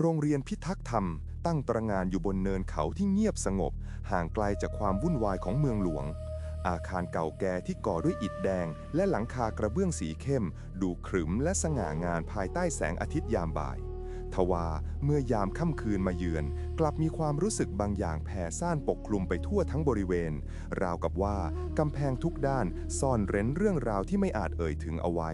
โรงเรียนพิทักษ์ธรรม ตั้งตระงานอยู่บนเนินเขาที่เงียบสงบ ห่างไกลจากความวุ่นวายของเมืองหลวง อาคารเก่าแก่ที่ก่อด้วยอิฐแดง และหลังคากระเบื้องสีเข้ม ดูขรึมและสง่างามภายใต้แสงอาทิตย์ยามบ่าย ทว่าเมื่อยามค่ำคืนมาเยือน กลับมีความรู้สึกบางอย่างแผ่ซ่านปกคลุมไปทั่วทั้งบริเวณ ราวกับว่ากำแพงทุกด้านซ่อนเร้นเรื่องราวที่ไม่อาจเอ่ยถึงเอาไว้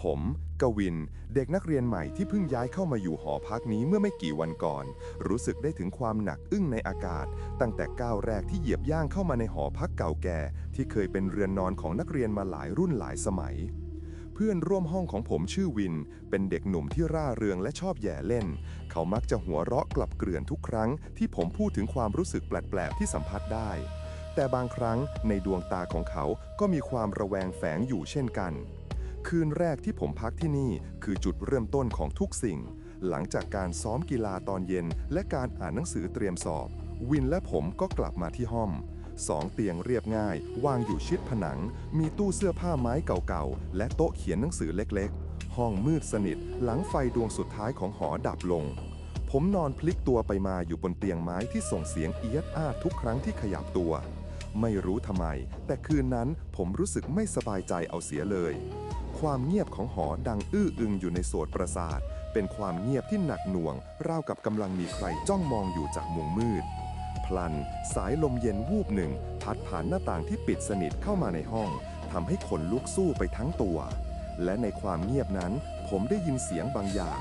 ผม กวิน เด็กนักเรียนใหม่ที่เพิ่งย้ายเข้ามาอยู่หอพักนี้เมื่อไม่กี่วันก่อน รู้สึกได้ถึงความหนักอึ้งในอากาศ ตั้งแต่ก้าวแรกที่เหยียบย่างเข้ามาในหอพักเก่าแก่ ที่เคยเป็นเรือนนอนของนักเรียนมาหลายรุ่นหลายสมัย เพื่อนร่วมห้องของผมชื่อวิน เป็นเด็กหนุ่มที่ร่าเริงและชอบแย่เล่น เขามักจะหัวเราะกลับเกลื่อนทุกครั้ง ที่ผมพูดถึงความรู้สึกแปลกๆที่สัมผัสได้ แต่บางครั้งในดวงตาของเขาก็มีความระแวงแฝงอยู่เช่นกัน คืนแรกที่ผมพักที่นี่คือจุดเริ่มต้นของทุกสิ่ง หลังจากการซ้อมกีฬาตอนเย็น และการอ่านหนังสือเตรียมสอบ วินและผมก็กลับมาที่ห้องสองเตียงเรียบง่าย วางอยู่ชิดผนัง มีตู้เสื้อผ้าไม้เก่าๆ และโต๊ะเขียนหนังสือเล็กๆ ห้องมืดสนิท หลังไฟดวงสุดท้ายของหอดับลง ผมนอนพลิกตัวไปมาอยู่บนเตียงไม้ที่ส่งเสียงเอียดอาดทุกครั้งที่ขยับตัว ไม่รู้ทำไม แต่คืนนั้นผมรู้สึกไม่สบายใจเอาเสียเลย ความเงียบของหอดังอื้ออึงอยู่ในโสดประสาท เป็นความเงียบที่หนักหน่วง ราวกับกำลังมีใครจ้องมองอยู่จากมุมมืด พลัน สายลมเย็นวูบหนึ่ง พัดผ่านหน้าต่างที่ปิดสนิทเข้ามาในห้องทำให้ขนลุกสู้ไปทั้งตัว และในความเงียบนั้น ผมได้ยินเสียงบางอย่าง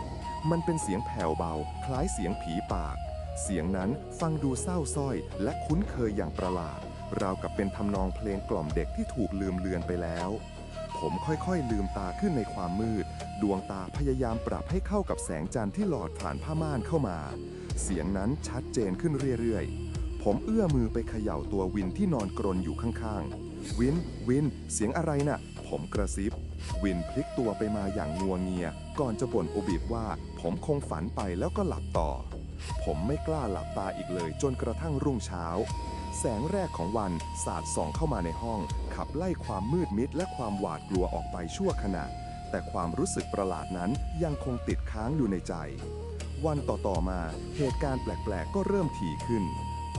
มันเป็นเสียงแผ่วเบา คล้ายเสียงผีปาก เสียงนั้นฟังดูเศร้าส้อย และคุ้นเคยอย่างประหลาด ราวกับเป็นทำนองเพลงกล่อมเด็กที่ถูกลืมเลือนไปแล้ว ผมค่อยๆ ลืมตาขึ้นในความมืด ดวงตาพยายามปรับให้เข้ากับแสงจันทร์ที่หลอดผ่านผ้าม่านเข้ามา เสียงนั้นชัดเจนขึ้นเรื่อยๆ ผมเอื้อมือไปเขย่าตัววินที่นอนกรนอยู่ข้างๆ วิน วิน เสียงอะไรน่ะ ผมกระซิบ วินพลิกตัวไปมาอย่างงัวเงีย ก่อนจะบ่นอุบิบว่า ผมคงฝันไปแล้วก็หลับต่อ ผมไม่กล้าหลับตาอีกเลยจนกระทั่งรุ่งเช้า แสงแรกของวันสาดส่องเข้ามาในห้อง ขับไล่ความมืดมิดและความหวาดกลัวออกไปชั่วขณะ แต่ความรู้สึกประหลาดนั้นยังคงติดค้างอยู่ในใจ วันต่อๆมาเหตุการณ์แปลกๆ ก็เริ่มถี่ขึ้น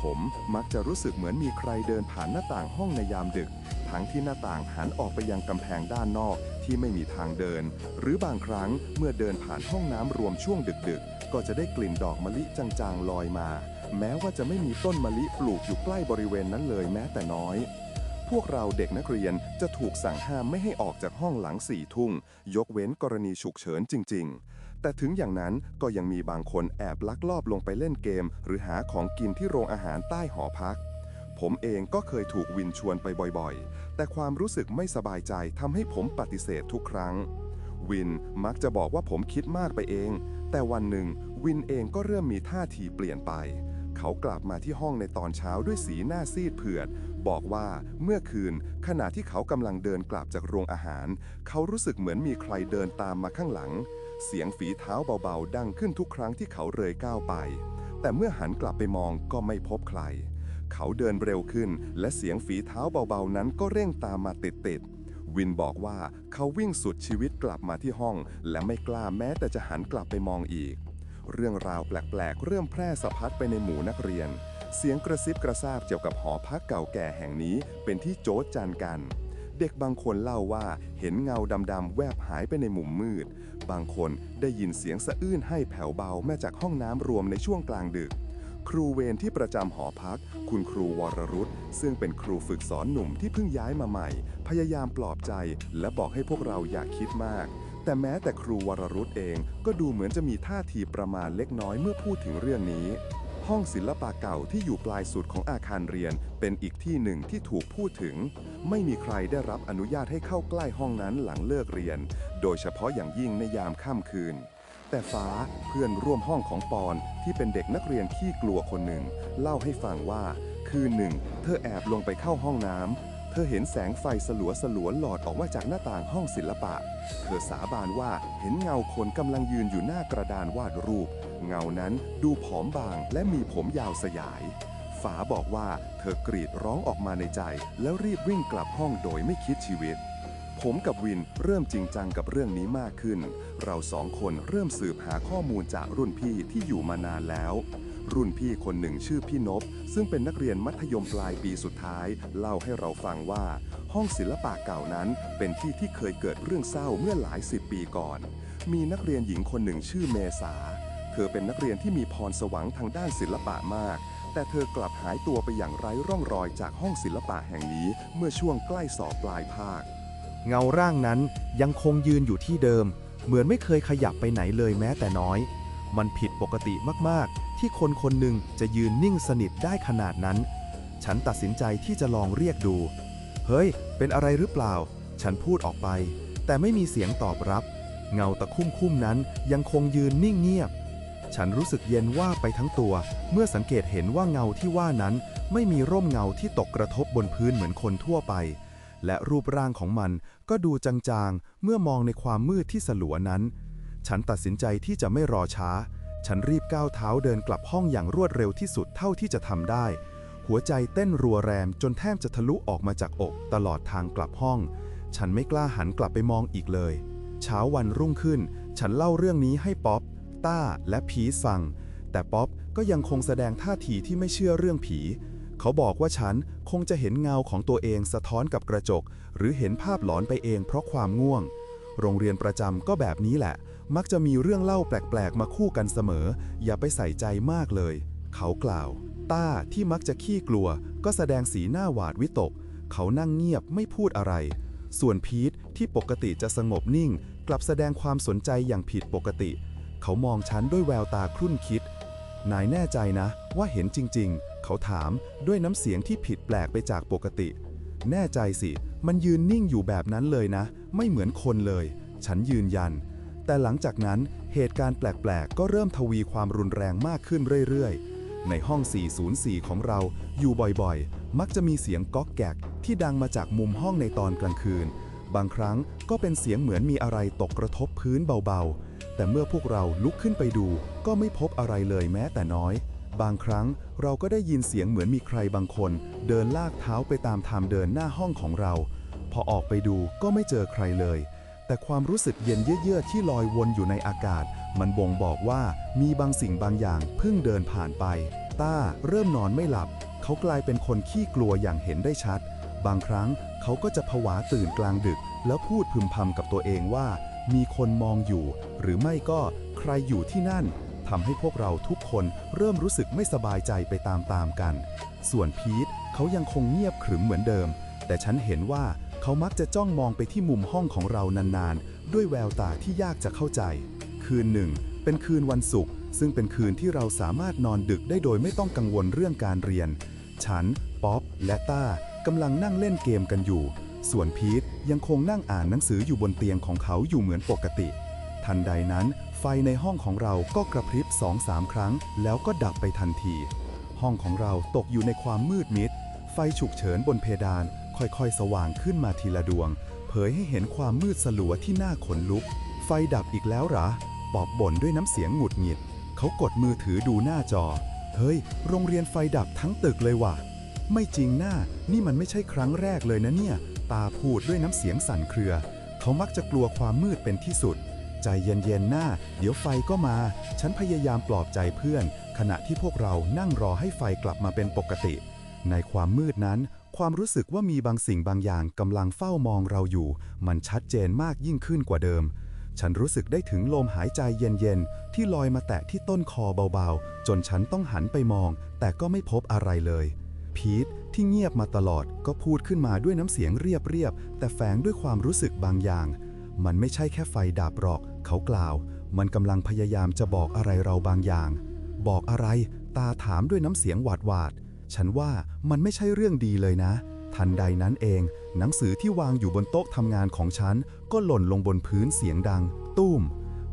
ผมมักจะรู้สึกเหมือนมีใครเดินผ่านหน้าต่างห้องในยามดึก ทั้งที่หน้าต่างหันออกไปยังกำแพงด้านนอกที่ไม่มีทางเดิน หรือบางครั้งเมื่อเดินผ่านห้องน้ำรวมช่วงดึกๆ ก็จะได้กลิ่นดอกมะลิจางๆลอยมา แม้ว่าจะไม่มีต้นมะลิปลูกอยู่ใกล้บริเวณนั้นเลยแม้แต่น้อย พวกเราเด็กนักเรียนจะถูกสั่งห้ามไม่ให้ออกจากห้องหลังสี่ทุ่มยกเว้นกรณีฉุกเฉินจริง ๆ แต่ถึงอย่างนั้นก็ยังมีบางคนแอบลักลอบลงไปเล่นเกม หรือหาของกินที่โรงอาหารใต้หอพัก ผมเองก็เคยถูกวินชวนไปบ่อยๆ แต่ความรู้สึกไม่สบายใจทำให้ผมปฏิเสธทุกครั้ง วินมักจะบอกว่าผมคิดมากไปเอง แต่วันหนึ่งวินเองก็เริ่มมีท่าทีเปลี่ยนไป เขากลับมาที่ห้องในตอนเช้าด้วยสีหน้าซีดเผือด บอกว่าเมื่อคืนขณะที่เขากำลังเดินกลับจากโรงอาหาร เขารู้สึกเหมือนมีใครเดินตามมาข้างหลัง เสียงฝีเท้าเบาๆ ดังขึ้นทุกครั้งที่เขาเรยก้าวไป แต่เมื่อหันกลับไปมองก็ไม่พบใคร เขาเดินเร็วขึ้น และเสียงฝีเท้าเบาๆนั้นก็เร่งตามมาติดๆวินบอกว่าเขาวิ่งสุดชีวิตกลับมาที่ห้อง และไม่กล้าแม้แต่จะหันกลับไปมองอีก เรื่องราวแปลกๆ เริ่มแพร่สะพัดไปในหมู่นักเรียน เสียงกระซิบกระซาบเกี่ยวกับหอพักเก่าแก่แห่งนี้เป็นที่โจทจันกัน เด็กบางคนเล่าว่าเห็นเงาดำๆแวบหายไปในมุมมืด บางคนได้ยินเสียงสะอื้นให้แผ่วเบามาจากห้องน้ำรวมในช่วงกลางดึกครูเวรที่ประจำหอพัก คุณครูวรรุตซึ่งเป็นครูฝึกสอนหนุ่มที่เพิ่งย้ายมาใหม่ พยายามปลอบใจ และบอกให้พวกเราอย่าคิดมาก แต่แม้แต่ครูวรรุตเองก็ดูเหมือนจะมีท่าทีประมาณเล็กน้อยเมื่อพูดถึงเรื่องนี้ ห้องศิลปะเก่าที่อยู่ปลายสุดของอาคารเรียน เป็นอีกที่หนึ่งที่ถูกพูดถึง ไม่มีใครได้รับอนุญาตให้เข้าใกล้ห้องนั้นหลังเลิกเรียน โดยเฉพาะอย่างยิ่งในยามค่ำคืนแต่ฟ้าเพื่อนร่วมห้องของปอนที่เป็นเด็กนักเรียนขี้กลัวคนหนึ่ง เล่าให้ฟังว่า คืนหนึ่ง เธอแอบลงไปเข้าห้องน้ำ เธอเห็นแสงไฟสลัวสลัวหลอดออกมาจากหน้าต่างห้องศิลปะ เธอสาบานว่าเห็นเงาคนกำลังยืนอยู่หน้ากระดานวาดรูป เงานั้นดูผอมบางและมีผมยาวสยาย ฝาบอกว่าเธอกรีดร้องออกมาในใจ แล้วรีบวิ่งกลับห้องโดยไม่คิดชีวิต ผมกับวินเริ่มจริงจังกับเรื่องนี้มากขึ้น เราสองคนเริ่มสืบหาข้อมูลจากรุ่นพี่ที่อยู่มานานแล้ว รุ่นพี่คนหนึ่งชื่อพี่นบซึ่งเป็นนักเรียนมัธยมปลายปีสุดท้าย เล่าให้เราฟังว่า ห้องศิลปะเก่านั้น เป็นที่ที่เคยเกิดเรื่องเศร้าเมื่อหลายสิบปีก่อน มีนักเรียนหญิงคนหนึ่งชื่อเมษา เธอเป็นนักเรียนที่มีพรสวรรค์ทางด้านศิลปะมาก แต่เธอกลับหายตัวไปอย่างไร้ร่องรอยจากห้องศิลปะแห่งนี้ เมื่อช่วงใกล้สอบปลายภาค เงาร่างนั้นยังคงยืนอยู่ที่เดิม เหมือนไม่เคยขยับไปไหนเลยแม้แต่น้อย มันผิดปกติมากๆ ที่คนคนหนึ่งจะยืนนิ่งสนิทได้ขนาดนั้น ฉันตัดสินใจที่จะลองเรียกดู เฮ้ย เป็นอะไรหรือเปล่า ฉันพูดออกไป แต่ไม่มีเสียงตอบรับ เงาตะคุ่มคุ่มๆนั้นยังคงยืนนิ่งเงียบ ฉันรู้สึกเย็นว่าไปทั้งตัว เมื่อสังเกตเห็นว่าเงาที่ว่านั้น ไม่มีร่มเงาที่ตกกระทบบนพื้นเหมือนคนทั่วไป และรูปร่างของมันก็ดูจางๆ เมื่อมองในความมืดที่สลัวนั้น ฉันตัดสินใจที่จะไม่รอช้า ฉันรีบก้าวเท้าเดินกลับห้องอย่างรวดเร็วที่สุดเท่าที่จะทำได้ หัวใจเต้นรัวแรงจนแทบจะทะลุออกมาจากอกตลอดทางกลับห้อง ฉันไม่กล้าหันกลับไปมองอีกเลย เช้าวันรุ่งขึ้น ฉันเล่าเรื่องนี้ให้ป๊อป ต้า และพีซฟัง แต่ป๊อปก็ยังคงแสดงท่าทีที่ไม่เชื่อเรื่องผี เขาบอกว่าฉันคงจะเห็นเงาของตัวเองสะท้อนกับกระจก หรือเห็นภาพหลอนไปเองเพราะความง่วง โรงเรียนประจำก็แบบนี้แหละ มักจะมีเรื่องเล่าแปลกๆ มาคู่กันเสมอ อย่าไปใส่ใจมากเลย เขากล่าว ต้าที่มักจะขี้กลัว ก็แสดงสีหน้าหวาดวิตก เขานั่งเงียบไม่พูดอะไร ส่วนพีทที่ปกติจะสงบนิ่ง กลับแสดงความสนใจอย่างผิดปกติ เขามองฉันด้วยแววตาครุ่นคิด นายแน่ใจนะ ว่าเห็นจริง ๆ เขาถามด้วยน้ำเสียงที่ผิดแปลกไปจากปกติ แน่ใจสิ มันยืนนิ่งอยู่แบบนั้นเลยนะ ไม่เหมือนคนเลย ฉันยืนยัน แต่หลังจากนั้นเหตุการณ์แปลก ๆ ก็เริ่มทวีความรุนแรงมากขึ้นเรื่อย ๆ ในห้อง 404 ของเราอยู่บ่อย ๆ มักจะมีเสียงก๊อกแกกที่ดังมาจากมุมห้องในตอนกลางคืน บางครั้งก็เป็นเสียงเหมือนมีอะไรตกกระทบพื้นเบา ๆ แต่เมื่อพวกเราลุกขึ้นไปดู ก็ไม่พบอะไรเลยแม้แต่น้อย บางครั้งเราก็ได้ยินเสียงเหมือนมีใครบางคน เดินลากเท้าไปตามทางเดินหน้าห้องของเรา พอออกไปดูก็ไม่เจอใครเลย แต่ความรู้สึกเย็นเยือกๆที่ลอยวนอยู่ในอากาศ มันบ่งบอกว่ามีบางสิ่งบางอย่างเพิ่งเดินผ่านไป ต้าเริ่มนอนไม่หลับ เขากลายเป็นคนขี้กลัวอย่างเห็นได้ชัด บางครั้งเขาก็จะผวาตื่นกลางดึก แล้วพูดพึมพำกับตัวเองว่า มีคนมองอยู่ หรือไม่ก็ใครอยู่ที่นั่นทำให้พวกเราทุกคนเริ่มรู้สึกไม่สบายใจไปตามๆกัน ส่วนพีทเขายังคงเงียบขรึมเหมือนเดิม แต่ฉันเห็นว่า เขามักจะจ้องมองไปที่มุมห้องของเรานานๆ ด้วยแววตาที่ยากจะเข้าใจ คืนหนึ่ง เป็นคืนวันศุกร์ซึ่งเป็นคืนที่เราสามารถนอนดึกได้โดยไม่ต้องกังวลเรื่องการเรียน ฉัน ป๊อป และต้ากำลังนั่งเล่นเกมกันอยู่ ส่วนพีทยังคงนั่งอ่านหนังสืออยู่บนเตียงของเขาอยู่เหมือนปกติ ทันใดนั้น ไฟในห้องของเราก็กระพริบสองสามครั้ง แล้วก็ดับไปทันที ห้องของเราตกอยู่ในความมืดมิด ไฟฉุกเฉินบนเพดาน ค่อยๆ สว่างขึ้นมาทีละดวง เผยให้เห็นความมืดสลัวที่น่าขนลุก ไฟดับอีกแล้วหรอปอบบ่นด้วยน้ำเสียงหงุดหงิด เขากดมือถือดูหน้าจอ เฮ้ย โรงเรียนไฟดับทั้งตึกเลยว่ะ ไม่จริงหน้า นี่มันไม่ใช่ครั้งแรกเลยนะเนี่ย ตาพูดด้วยน้ำเสียงสั่นเครือ เขามักจะกลัวความมืดเป็นที่สุด ใจเย็นๆหน้า เดี๋ยวไฟก็มา ฉันพยายามปลอบใจเพื่อน ขณะที่พวกเรานั่งรอให้ไฟกลับมาเป็นปกติ ในความมืดนั้น ความรู้สึกว่ามีบางสิ่งบางอย่างกำลังเฝ้ามองเราอยู่ มันชัดเจนมากยิ่งขึ้นกว่าเดิม ฉันรู้สึกได้ถึงลมหายใจเย็นๆ ที่ลอยมาแตะที่ต้นคอเบาๆ จนฉันต้องหันไปมอง แต่ก็ไม่พบอะไรเลย พีทที่เงียบมาตลอดก็พูดขึ้นมาด้วยน้ำเสียงเรียบๆ แต่แฝงด้วยความรู้สึกบางอย่าง มันไม่ใช่แค่ไฟดับหรอก เขากล่าว มันกำลังพยายามจะบอกอะไรเราบางอย่าง บอกอะไร ตาถามด้วยน้ำเสียงหวาดหวาด ฉันว่ามันไม่ใช่เรื่องดีเลยนะ ทันใดนั้นเอง หนังสือที่วางอยู่บนโต๊ะทำงานของฉัน ก็หล่นลงบนพื้นเสียงดัง ตุ้ม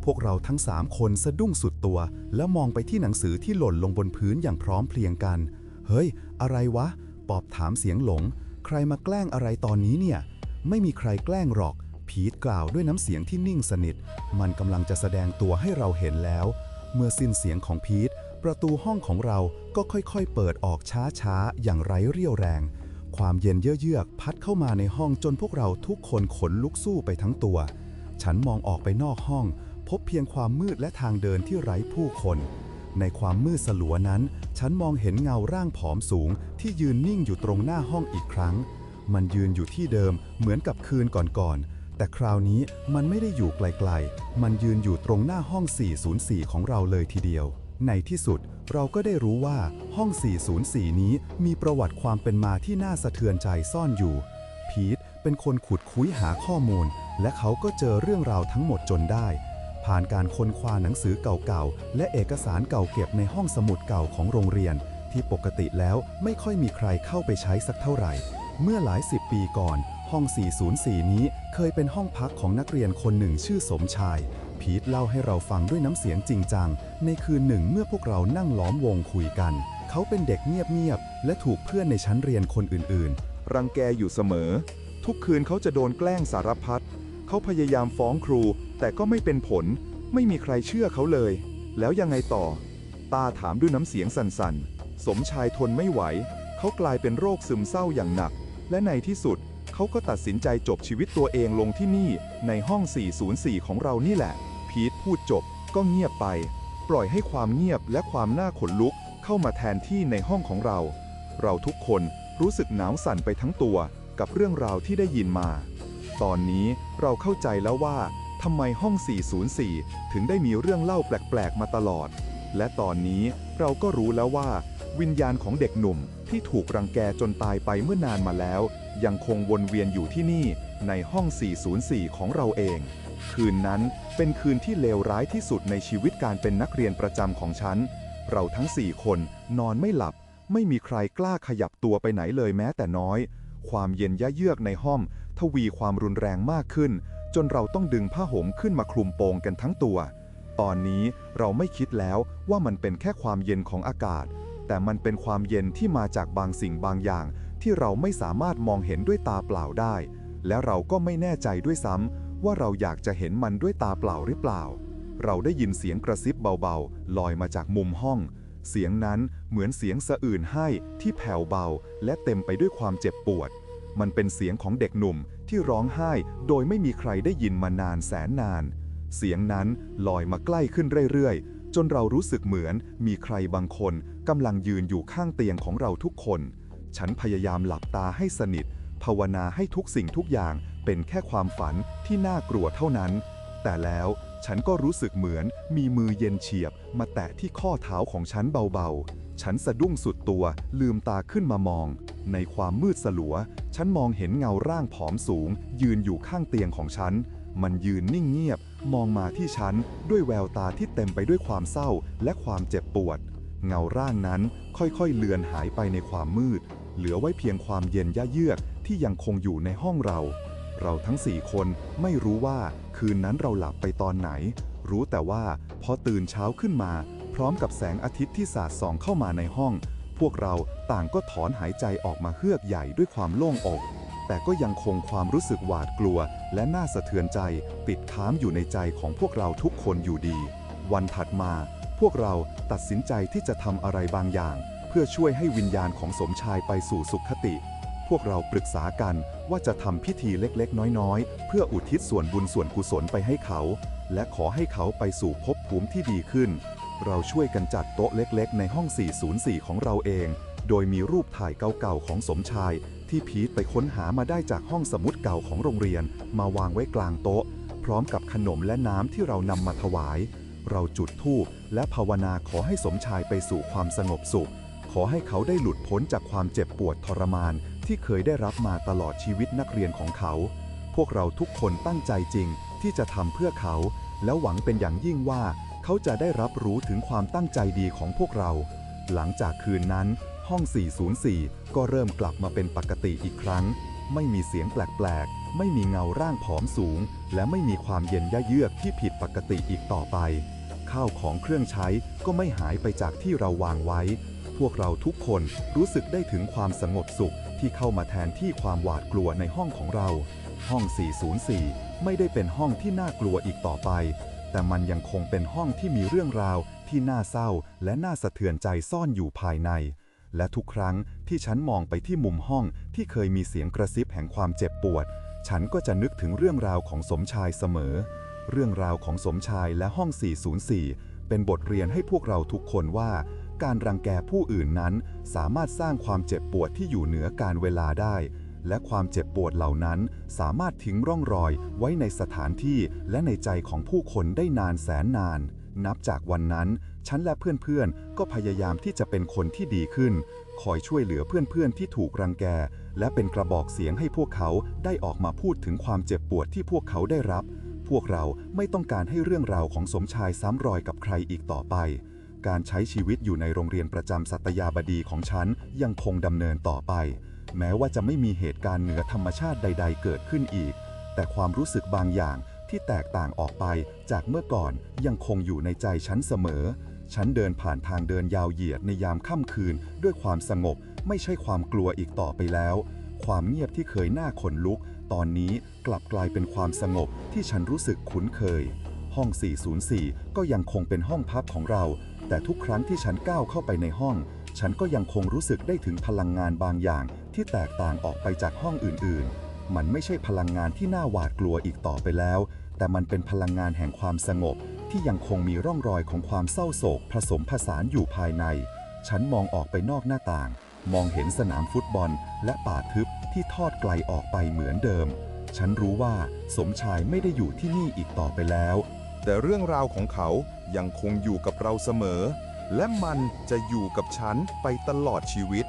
พวกเราทั้งสามคนสะดุ้งสุดตัว แล้วมองไปที่หนังสือที่หล่นลงบนพื้นอย่างพร้อมเพรียงกัน เฮ้ย อะไรวะ ปอบถามเสียงหลง ใครมาแกล้งอะไรตอนนี้เนี่ย ไม่มีใครแกล้งหรอก พีทกล่าวด้วยน้ำเสียงที่นิ่งสนิท มันกำลังจะแสดงตัวให้เราเห็นแล้ว เมื่อสิ้นเสียงของพีท ประตูห้องของเราก็ค่อยๆ เปิดออกช้าๆ อย่างไร้เรี่ยวแรง ความเย็นเยือกๆพัดเข้ามาในห้องจนพวกเราทุกคนขนลุกสู้ไปทั้งตัว ฉันมองออกไปนอกห้อง พบเพียงความมืดและทางเดินที่ไร้ผู้คน ในความมืดสลัวนั้น ฉันมองเห็นเงาร่างผอมสูง ที่ยืนนิ่งอยู่ตรงหน้าห้องอีกครั้ง มันยืนอยู่ที่เดิมเหมือนกับคืนก่อนๆแต่คราวนี้มันไม่ได้อยู่ไกลๆ มันยืนอยู่ตรงหน้าห้อง 404 ของเราเลยทีเดียว ในที่สุดเราก็ได้รู้ว่าห้อง 404 นี้มีประวัติความเป็นมาที่น่าสะเทือนใจซ่อนอยู่ พีทเป็นคนขุดคุ้ยหาข้อมูล และเขาก็เจอเรื่องราวทั้งหมดจนได้ ผ่านการค้นคว้าหนังสือเก่าๆ และเอกสารเก่าเก็บในห้องสมุดเก่าของโรงเรียน ที่ปกติแล้วไม่ค่อยมีใครเข้าไปใช้สักเท่าไหร่ เมื่อหลายสิบปีก่อนห้อง 404 นี้เคยเป็นห้องพักของนักเรียนคนหนึ่งชื่อสมชาย พีทเล่าให้เราฟังด้วยน้ำเสียงจริงจัง ในคืนหนึ่งเมื่อพวกเรานั่งล้อมวงคุยกัน เขาเป็นเด็กเงียบๆและถูกเพื่อนในชั้นเรียนคนอื่นๆ รังแกอยู่เสมอ ทุกคืนเขาจะโดนแกล้งสารพัดเขาพยายามฟ้องครู แต่ก็ไม่เป็นผล ไม่มีใครเชื่อเขาเลย แล้วยังไงต่อ ตาถามด้วยน้ำเสียงสั่นๆ สมชายทนไม่ไหว เขากลายเป็นโรคซึมเศร้าอย่างหนัก และในที่สุดเขาก็ตัดสินใจจบชีวิตตัวเองลงที่นี่ในห้อง 404 ของเรานี่แหละ พีทพูดจบก็เงียบไป ปล่อยให้ความเงียบและความน่าขนลุกเข้ามาแทนที่ในห้องของเรา เราทุกคนรู้สึกหนาวสั่นไปทั้งตัวกับเรื่องราวที่ได้ยินมา ตอนนี้เราเข้าใจแล้วว่าทำไมห้อง 404 ถึงได้มีเรื่องเล่าแปลกๆมาตลอด และตอนนี้เราก็รู้แล้วว่า วิญญาณของเด็กหนุ่มที่ถูกรังแกจนตายไปเมื่อนานมาแล้ว ยังคงวนเวียนอยู่ที่นี่ในห้อง 404 ของเราเอง คืนนั้นเป็นคืนที่เลวร้ายที่สุดในชีวิตการเป็นนักเรียนประจำของฉัน เราทั้งสี่คนนอนไม่หลับ ไม่มีใครกล้าขยับตัวไปไหนเลยแม้แต่น้อย ความเย็นยะเยือกในห้อง ทวีความรุนแรงมากขึ้น จนเราต้องดึงผ้าห่มขึ้นมาคลุมโปงกันทั้งตัว ตอนนี้เราไม่คิดแล้วว่ามันเป็นแค่ความเย็นของอากาศ แต่มันเป็นความเย็นที่มาจากบางสิ่งบางอย่าง ที่เราไม่สามารถมองเห็นด้วยตาเปล่าได้ และเราก็ไม่แน่ใจด้วยซ้ำ ว่าเราอยากจะเห็นมันด้วยตาเปล่าหรือเปล่า เราได้ยินเสียงกระซิบเบาๆ ลอยมาจากมุมห้อง เสียงนั้นเหมือนเสียงสะอื่นให้ที่แผ่วเบา และเต็มไปด้วยความเจ็บปวด มันเป็นเสียงของเด็กหนุ่มที่ร้องไห้โดยไม่มีใครได้ยินมานานแสนนาน เสียงนั้นลอยมาใกล้ขึ้นเรื่อยๆ จนเรารู้สึกเหมือนมีใครบางคนกำลังยืนอยู่ข้างเตียงของเราทุกคน ฉันพยายามหลับตาให้สนิท ภาวนาให้ทุกสิ่งทุกอย่าง เป็นแค่ความฝันที่น่ากลัวเท่านั้น แต่แล้วฉันก็รู้สึกเหมือนมีมือเย็นเฉียบ มาแตะที่ข้อเท้าของฉันเบาๆ ฉันสะดุ้งสุดตัวลืมตาขึ้นมามอง ในความมืดสลัว ฉันมองเห็นเงาร่างผอมสูง ยืนอยู่ข้างเตียงของฉัน มันยืนนิ่งเงียบ มองมาที่ฉันด้วยแววตาที่เต็มไปด้วยความเศร้าและความเจ็บปวด เงาร่างนั้นค่อยๆ เลือนหายไปในความมืด เหลือไว้เพียงความเย็นยะเยือกที่ยังคงอยู่ในห้องเรา เราทั้งสี่คนไม่รู้ว่าคืนนั้นเราหลับไปตอนไหน รู้แต่ว่าพอตื่นเช้าขึ้นมา พร้อมกับแสงอาทิตย์ที่สาดส่องเข้ามาในห้อง พวกเราต่างก็ถอนหายใจออกมาเฮือกใหญ่ด้วยความโล่งอก แต่ก็ยังคงความรู้สึกหวาดกลัว และน่าสะเทือนใจ ติดค้างอยู่ในใจของพวกเราทุกคนอยู่ดี วันถัดมา พวกเราตัดสินใจที่จะทำอะไรบางอย่าง เพื่อช่วยให้วิญญาณของสมชายไปสู่สุขคติ พวกเราปรึกษากันว่าจะทำพิธีเล็กๆ น้อยๆ เพื่ออุทิศส่วนบุญส่วนกุศลไปให้เขา และขอให้เขาไปสู่ภพภูมิที่ดีขึ้น เราช่วยกันจัดโต๊ะเล็กๆ ในห้อง 404 ของเราเอง โดยมีรูปถ่ายเก่าๆของสมชาย ที่พีทไปค้นหามาได้จากห้องสมุดเก่าของโรงเรียน มาวางไว้กลางโต๊ะ พร้อมกับขนมและน้ำที่เรานำมาถวาย เราจุดธูปและภาวนาขอให้สมชายไปสู่ความสงบสุขขอให้เขาได้หลุดพ้นจากความเจ็บปวดทรมาน ที่เคยได้รับมาตลอดชีวิตนักเรียนของเขา พวกเราทุกคนตั้งใจจริงที่จะทำเพื่อเขา แล้วหวังเป็นอย่างยิ่งว่า เขาจะได้รับรู้ถึงความตั้งใจดีของพวกเรา หลังจากคืนนั้น ห้อง 404 ก็เริ่มกลับมาเป็นปกติอีกครั้ง ไม่มีเสียงแปลกๆ ไม่มีเงาร่างผอมสูง และไม่มีความเย็นยะเยือกที่ผิดปกติอีกต่อไป ข้าวของเครื่องใช้ก็ไม่หายไปจากที่เราวางไว้ พวกเราทุกคนรู้สึกได้ถึงความสงบสุขที่เข้ามาแทนที่ความหวาดกลัวในห้องของเรา ห้อง 404 ไม่ได้เป็นห้องที่น่ากลัวอีกต่อไป แต่มันยังคงเป็นห้องที่มีเรื่องราวที่น่าเศร้าและน่าสะเทือนใจซ่อนอยู่ภายใน และทุกครั้งที่ฉันมองไปที่มุมห้องที่เคยมีเสียงกระซิบแห่งความเจ็บปวด ฉันก็จะนึกถึงเรื่องราวของสมชายเสมอ เรื่องราวของสมชายและห้อง 404 เป็นบทเรียนให้พวกเราทุกคนว่า การรังแกผู้อื่นนั้น สามารถสร้างความเจ็บปวดที่อยู่เหนือการเวลาได้ และความเจ็บปวดเหล่านั้น สามารถทิ้งร่องรอยไว้ในสถานที่และในใจของผู้คนได้นานแสนนาน นับจากวันนั้น ฉันและเพื่อนๆ ก็พยายามที่จะเป็นคนที่ดีขึ้น คอยช่วยเหลือเพื่อนๆ ที่ถูกรังแก และเป็นกระบอกเสียงให้พวกเขาได้ออกมาพูดถึงความเจ็บปวดที่พวกเขาได้รับ พวกเราไม่ต้องการให้เรื่องราวของสมชายซ้ำรอยกับใครอีกต่อไป การใช้ชีวิตอยู่ในโรงเรียนประจำสัตยาบดีของฉันยังคงดำเนินต่อไป แม้ว่าจะไม่มีเหตุการณ์เหนือธรรมชาติใด ๆ เกิดขึ้นอีก แต่ความรู้สึกบางอย่างที่แตกต่างออกไปจากเมื่อก่อนยังคงอยู่ในใจฉันเสมอ ฉันเดินผ่านทางเดินยาวเหยียดในยามค่ำคืน ด้วยความสงบไม่ใช่ความกลัวอีกต่อไปแล้ว ความเงียบที่เคยน่าขนลุก ตอนนี้กลับกลายเป็นความสงบที่ฉันรู้สึกคุ้นเคย ห้อง 404 ก็ยังคงเป็นห้องพักของเรา แต่ทุกครั้งที่ฉันก้าวเข้าไปในห้อง ฉันก็ยังคงรู้สึกได้ถึงพลังงานบางอย่างที่แตกต่างออกไปจากห้องอื่นๆ มันไม่ใช่พลังงานที่น่าหวาดกลัวอีกต่อไปแล้ว แต่มันเป็นพลังงานแห่งความสงบ ที่ยังคงมีร่องรอยของความเศร้าโศก ผสมผสานอยู่ภายใน ฉันมองออกไปนอกหน้าต่าง มองเห็นสนามฟุตบอล และป่าทึบที่ทอดไกลออกไปเหมือนเดิม ฉันรู้ว่าสมชายไม่ได้อยู่ที่นี่อีกต่อไปแล้ว แต่เรื่องราวของเขา ยังคงอยู่กับเราเสมอ และมันจะอยู่กับฉันไปตลอดชีวิต